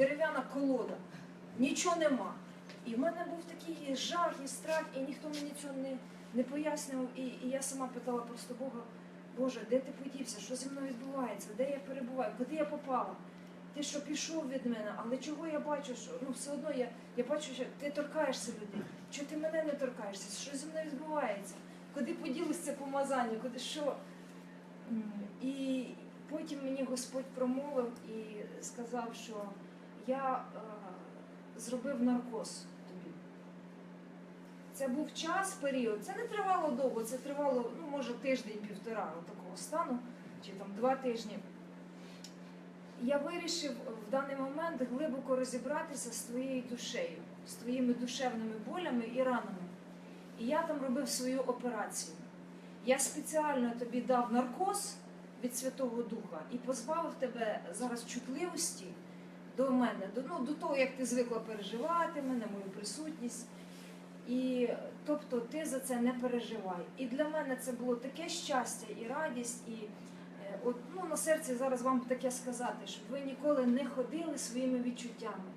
дерев'яна колода, нічого нема. І в мене був такий жах і страх, і ніхто мені цього не, не пояснював. І, і я сама питала просто Бога, Боже, де ти подівся? Що зі мною відбувається? Де я перебуваю? Куди я попала? Ти що пішов від мене, але чого я бачу, що ну все одно я, я бачу, що ти торкаєшся людей. Чого ти мене не торкаєшся? Що зі мною відбувається? Куди поділося це помазання? Куди що? І потім мені Господь промовив і сказав, що я е, зробив наркоз тобі. Це був час, період. Це не тривало довго, це тривало, ну, може, тиждень-півтора такого стану, чи там два тижні. Я вирішив в даний момент глибоко розібратися з твоєю душею, з твоїми душевними болями і ранами. І я там робив свою операцію. Я спеціально тобі дав наркоз від Святого Духа і позбавив тебе зараз чутливості до мене, до, ну, до того, як ти звикла переживати мене, мою присутність. І тобто ти за це не переживай. І для мене це було таке щастя і радість, і е, от ну на серці зараз вам таке сказати, щоб ви ніколи не ходили своїми відчуттями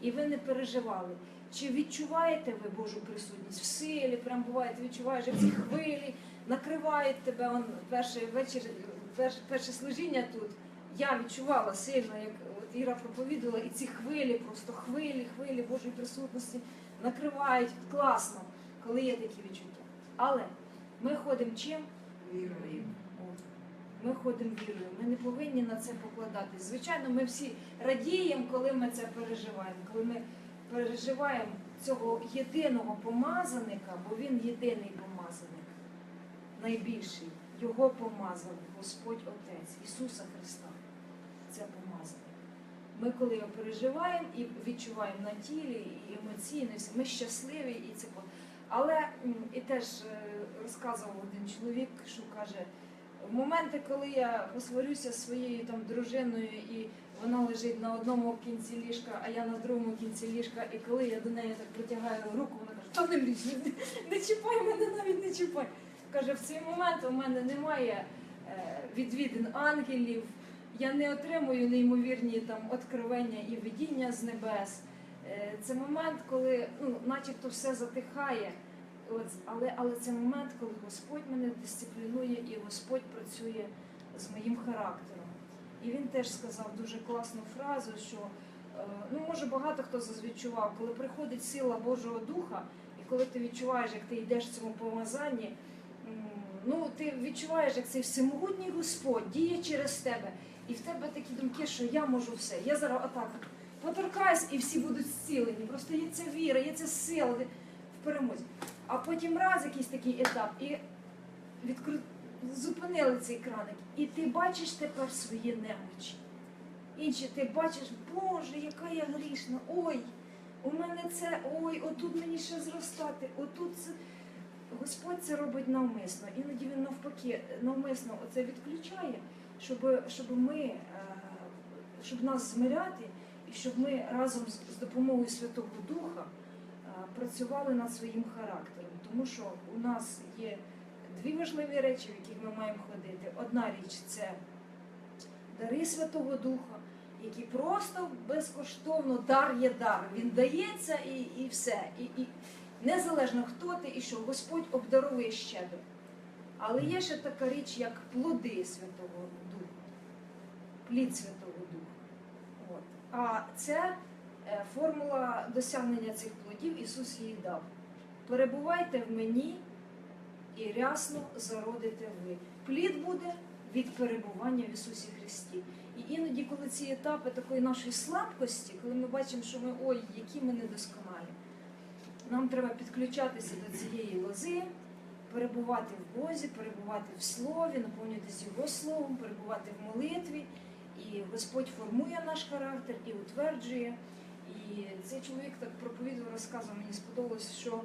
і ви не переживали. Чи відчуваєте ви Божу присутність в силі? Прям буває, ти відчуваєш, ці хвилі накривають тебе. Он перший вечір, перше, перше служіння тут. Я відчувала сильно, як от Іра проповідувала, і ці хвилі, просто хвилі, хвилі Божої присутності накривають класно, коли є такі відчуття. Але ми ходимо чим? Вірою. Ми ходимо вірою. Ми не повинні на це покладатись. Звичайно, ми всі радіємо, коли ми це переживаємо, коли ми переживаємо цього єдиного помазаника, бо він єдиний помазаник, найбільший. Його помазав Господь Отець Ісуса Христа. Це помазаник. Ми коли його переживаємо і відчуваємо на тілі, і емоційно, ми щасливі і це. Але і теж е, розказував один чоловік, що каже, в моменти, коли я посварюся зі своєю там дружиною, і вона лежить на одному кінці ліжка, а я на другому кінці ліжка, і коли я до неї так протягаю руку, вона каже, та не лізь, не, не чіпай мене, навіть не чіпай. Каже, в цей момент у мене немає е, відвідин ангелів, я не отримую неймовірні там откровення і видіння з небес. Е, Це момент, коли ну, начебто все затихає. От, але, але це момент, коли Господь мене дисциплінує і Господь працює з моїм характером. І він теж сказав дуже класну фразу, що е, ну може багато хто зазвідчував, коли приходить сила Божого Духа, і коли ти відчуваєш, як ти йдеш в цьому помазанні, ну ти відчуваєш, як цей всемогутній Господь діє через тебе, і в тебе такі думки, що я можу все. Я зараз отак поторкаюсь, і всі будуть зцілені. Просто є ця віра, є ця сила в перемозі. А потім раз якийсь такий етап, і відкру... зупинили цей краник, і ти бачиш тепер свої немочі. Інші ти бачиш, Боже, яка я грішна, ой, у мене це, ой, отут мені ще зростати, отут це. Господь це робить навмисно. Іноді він навпаки навмисно оце відключає, щоб, щоб ми, е, щоб нас змиряти, і щоб ми разом з, допомогою Святого Духа е, працювали над своїм характером. Тому що у нас є дві важливі речі, в яких ми маємо ходити. Одна річ це дари Святого Духа, які просто безкоштовно дар є дар. Він дається і, і все. І, і незалежно хто ти і що, Господь обдарує щедро. Але є ще така річ, як плоди Святого плід Святого Духа. От. А це е, формула досягнення цих плодів Ісус її дав. Перебувайте в мені і рясно зародите ви. Плід буде від перебування в Ісусі Христі. І іноді, коли ці етапи такої нашої слабкості, коли ми бачимо, що ми ой, які ми недосконалі, нам треба підключатися до цієї лози, перебувати в Бозі, перебувати в Слові, наповнюватися Його Словом, перебувати в молитві. І Господь формує наш характер і утверджує. І цей чоловік так проповідував, розказував, мені сподобалось, що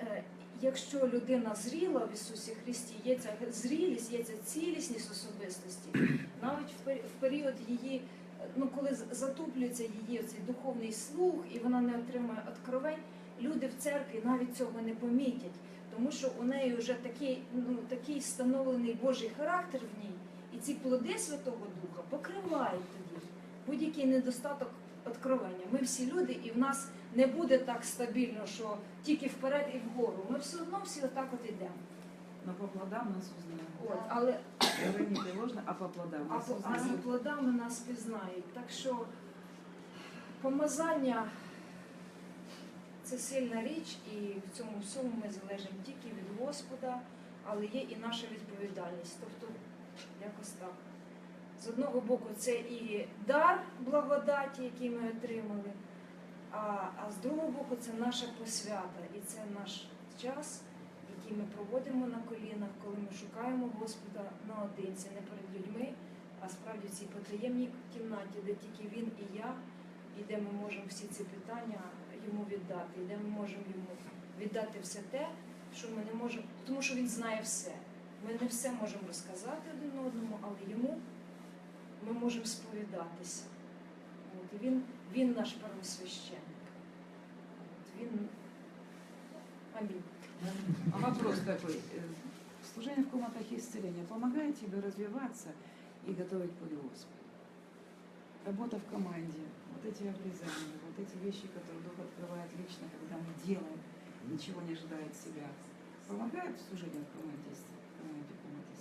е, якщо людина зріла в Ісусі Христі, є ця зрілість, є ця цілісність особистості, навіть в пер- період її, ну коли затуплюється її цей духовний слух, і вона не отримує откровень, люди в церкві навіть цього не помітять, тому що у неї вже такий, ну, такий встановлений Божий характер в ній, ці плоди Святого Духа покривають тоді. будь-який недостаток откровення. Ми всі люди, і в нас не буде так стабільно, що тільки вперед і вгору. Ми все одно всі отак от йдемо. Но по плодам нас узнають. От, але не а по плодам а нас по, а за узнають. плодами нас пізнають. Так що помазання це сильна річ, і в цьому всьому ми залежимо тільки від Господа, але є і наша відповідальність. Тобто, якось так. З одного боку, це і дар благодаті, який ми отримали, а, а з другого боку, це наша посвята, і це наш час, який ми проводимо на колінах, коли ми шукаємо Господа наодинці, не перед людьми, а справді в цій потаємній кімнаті, де тільки він і я, і де ми можемо всі ці питання йому віддати, і де ми можемо йому віддати все те, що ми не можемо, тому що він знає все. Ми не все можемо розказати один одному, але йому ми можемо сповідатися. От, і він, він наш первосвященник. От, він... Амінь. А вопрос такой. э, Служение в комнатах исцеления помогает тебе развиваться и готовить путь Господу? Работа в команде, вот эти обрезания, вот эти вещи, которые Дух открывает лично, когда мы делаем, ничего не ожидая от себя, помогает служение в команде, исц- В команде?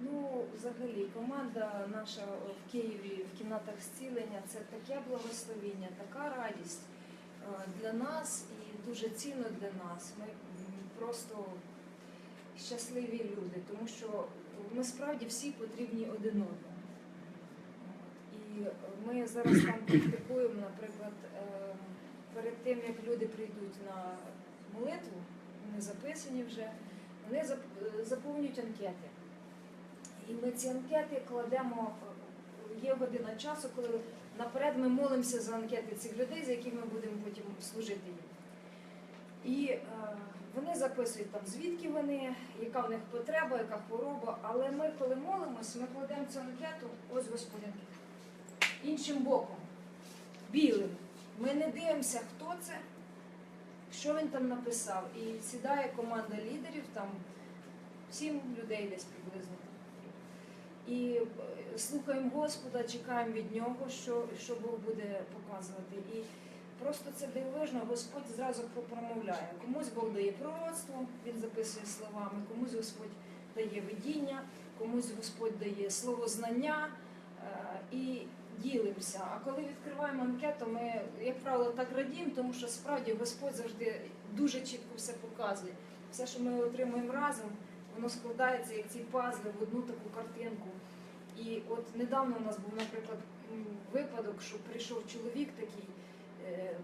Ну, взагалі, команда наша в Києві в кімнатах зцілення це таке благословіння, така радість е, для нас і дуже цінно для нас. Ми просто щасливі люди, тому що ми справді всі потрібні один одному. І ми зараз там практикуємо, наприклад, е, перед тим як люди прийдуть на молитву, вони записані вже, вони заповнюють анкети. І ми ці анкети кладемо, е, є година часу, коли наперед ми молимося за анкети цих людей, за яких ми будемо потім служити їм. І е, вони записують там, звідки вони, яка в них потреба, яка хвороба. Але ми, коли молимося, ми кладемо цю анкету, ось Господь анкета. Іншим боком, білим. Ми не дивимося, хто це, що він там написав. І сідає команда лідерів, там сім людей десь приблизно. І е, слухаємо Господа, чекаємо від нього, що, що Бог буде показувати. І просто це дивовижно, Господь зразу промовляє. Комусь Бог дає пророцтво, він записує словами, комусь Господь дає видіння, комусь Господь дає слово знання е, і ділимося. А коли відкриваємо анкету, ми, як правило, так радіємо, тому що справді Господь завжди дуже чітко все показує. Все, що ми отримуємо разом, воно складається як ці пазли в одну таку картинку. І от недавно у нас був, наприклад, випадок, що прийшов чоловік такий е,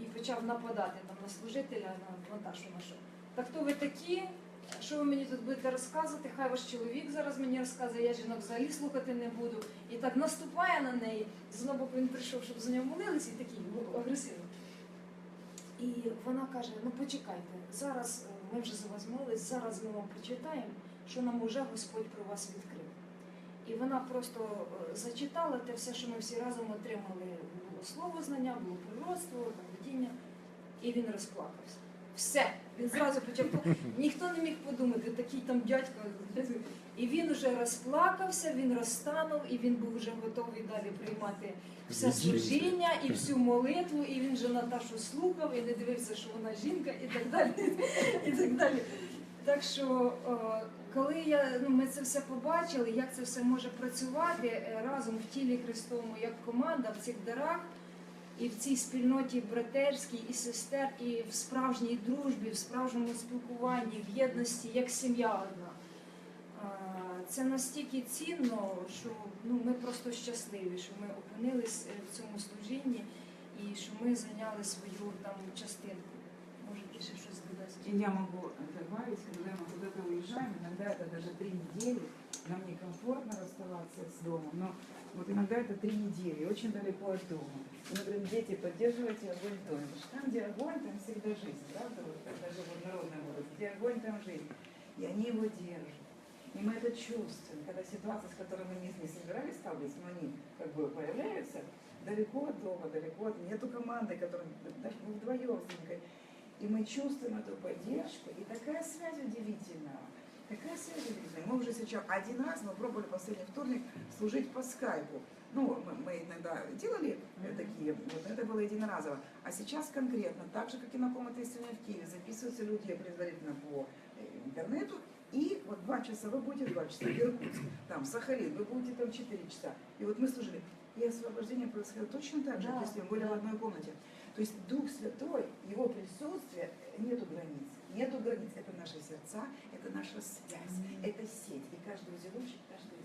і почав нападати там на служителя, на Наташу нашу. Так хто ви такі? Що ви мені тут будете розказувати? Хай ваш чоловік зараз мені розказує, я жінок взагалі слухати не буду. І так наступає на неї. З одного боку він прийшов, щоб за нього молилися, і такий агресивний. І вона каже: ну почекайте, зараз е, ми вже за вас молились, зараз ми вам прочитаємо, що нам уже Господь про вас відкрив. І вона просто е, зачитала те все, що ми всі разом отримали. Було слово знання, було пророцтво, там, видіння, і він розплакався. Все, він зразу почав. Ніхто не міг подумати, такий там дядько. І він вже розплакався, він розтанув, і він був вже готовий далі приймати все служіння і всю молитву, і він же Наташу слухав і не дивився, що вона жінка, і так далі. І так далі. Так що, коли я, ну, ми це все побачили, як це все може працювати е, разом в тілі Христовому, як команда в цих дарах, і в цій спільноті братерській і сестер, і в справжній дружбі, в справжньому спілкуванні, в єдності, як сім'я одна. А, Це настільки цінно, що ну, ми просто щасливі, що ми опинились е, в цьому служінні і що ми зайняли свою там частинку. Може, ти ще щось додасть? И я могу добавить, когда мы куда-то уезжаем, иногда это даже три недели, нам некомфортно расставаться с домом, но вот иногда это три недели, очень далеко от дома. Мы говорим, дети, поддерживайте огонь в что там, где огонь, там всегда жизнь, как даже вот народная мудрость. Где огонь, там жизнь. И они его держат. И мы это чувствуем, когда ситуации, с которыми мы не, не собирались сталкиваться, но они как бы появляются, далеко от дома, далеко от... Нету команды, которая даже мы вдвоем с Динкой. И мы чувствуем эту поддержку, и такая связь удивительная. Такая связь удивительная. Мы уже сейчас один раз, мы пробовали последний вторник служить по скайпу. Ну, мы, иногда делали э, такие, вот это было единоразово. А сейчас конкретно, так же, как и на комнате исцеления в Киеве, записываются люди предварительно по э, интернету, и вот два часа вы будете два часа, Иркутск, там, Сахалин, вы будете там четыре часа. И вот мы служили. И освобождение происходило точно так же, Да, если мы были в да. одной комнате. То есть Дух Святой, Его присутствие, нету границ. Нету границ. Это наши сердца, это наша связь, Мгм. это сеть. И каждый узелочек, каждый.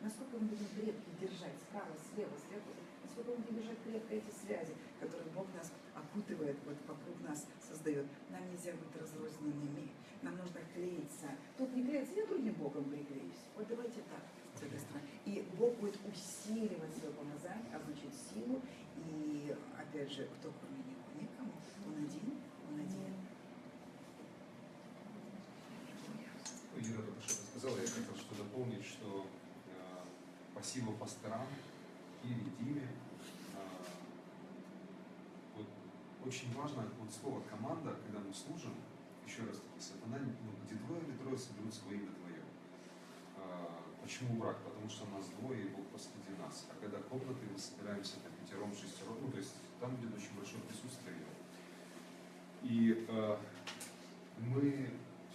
Насколько мы будем крепко держать справа, слева, сверху, насколько мы будем держать крепко эти связи, которые Бог нас окутывает, вот вокруг нас создает. Нам нельзя быть разрозненными, нам нужно клеиться. Тут не клеиться, я другим Богом приклеюсь. Вот давайте так, с этой стороны. И Бог будет усиливать свое помазание, означает силу. И опять же, кто кроме Него? Никому. Он один, он один. Ира только что сказала, я хотел что дополнить, что э, спасибо пасторам Ире, Диме. Э, вот очень важно вот слово команда, когда мы служим, еще раз таки, сатана, ну, где двое или трое соберутся во имя Твое. А, Почему брак? Потому что нас двое, и Бог посреди нас. А когда комнаты, мы собираемся там пятером, шестером, ну, то есть там будет очень большое присутствие. И э, мы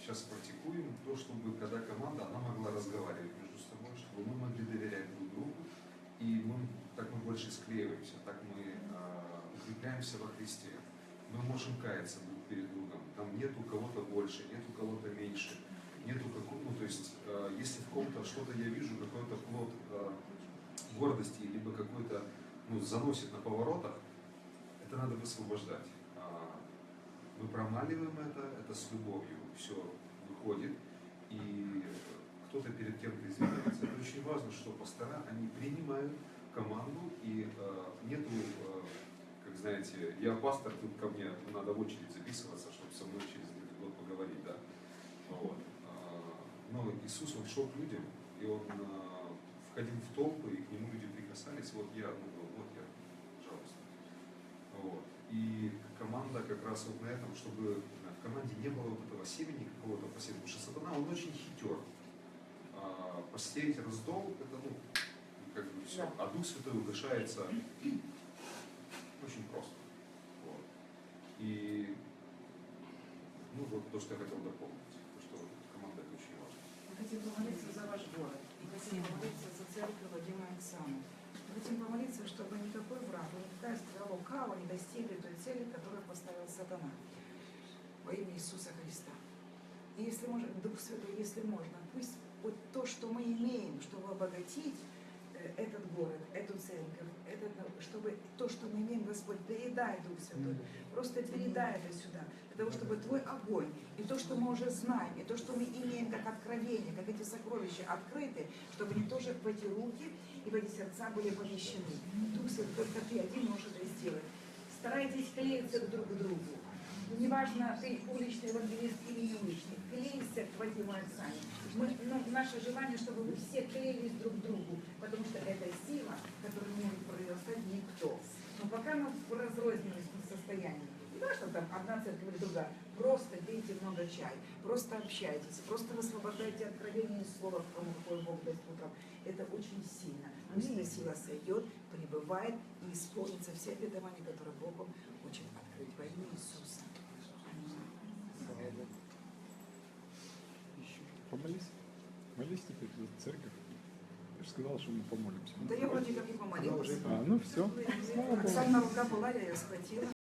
сейчас практикуем то, чтобы когда команда, она могла разговаривать между собой, чтобы мы могли доверять друг другу, и мы, так мы больше склеиваемся, так мы э, укрепляемся во Христе. Мы можем каяться друг перед другом. Там нет у кого-то больше, нет у кого-то меньше. Нету какого, ну, то есть, э, если в ком-то что-то я вижу, какой-то плод э, гордости, либо какой-то, ну, заносит на поворотах, это надо высвобождать. А, Мы промаливаем это, это с любовью все выходит, и кто-то перед кем-то. Это очень важно, что пастора, они принимают команду, и э, нету, э, как знаете, я пастор, тут ко мне надо в очередь записываться, чтобы со мной через год поговорить, да. Вот. А, Но Иисус, он шел к людям, и он а, входил в толпы, и к нему люди прикасались, вот я, ну, вот я, пожалуйста. Вот. И команда как раз вот на этом, чтобы в команде не было вот этого семени какого-то посева, потому что сатана, он очень хитер. А, посеять раздол, это, ну, как бы все. А Дух Святой угошается очень просто. Вот. И ну, вот то, что я хотел дополнить, то, что команда это очень важно. Мы хотим помолиться за ваш город. Мы хотим помолиться за церковь Вадима и Оксаны. Мы хотим помолиться, чтобы никакой враг, никакая стрела лукава не достигли той цели, которую поставил сатана. Во имя Иисуса Христа. И если можно, Дух Святой, если можно, пусть вот то, что мы имеем, чтобы обогатить этот город, эту церковь, этот, чтобы то, что мы имеем, Господь, передай, Дух Святой, просто передай это сюда, для того, чтобы Твой огонь, и то, что мы уже знаем, и то, что мы имеем как откровение, как эти сокровища открыты, чтобы они тоже в эти руки и в эти сердца были помещены. Дух Святой, только Ты один можешь это сделать. Старайтесь клеиться друг к другу. Неважно, ты уличный евангелист или не уличный, клейся к Вадиму Оксане. Мы, ну, наше желание, чтобы вы все клеились друг к другу, потому что это сила, которую не может никто. Но пока мы в разрозненном состоянии, не важно там одна церковь или другая, просто пейте много чай, просто общайтесь, просто высвобождайте откровение из слова, кому какой Бог даст утром. Это очень сильно. Пусть эта сила сойдет, пребывает и исполнится все обетования, которые Бог вам хочет открыть во имя Иисуса. Помолись. Молись теперь за церковь. Я же сказал, что мы помолимся. Да я вроде как и помолилась. А, ну все. Оксана рука была, я ее схватила.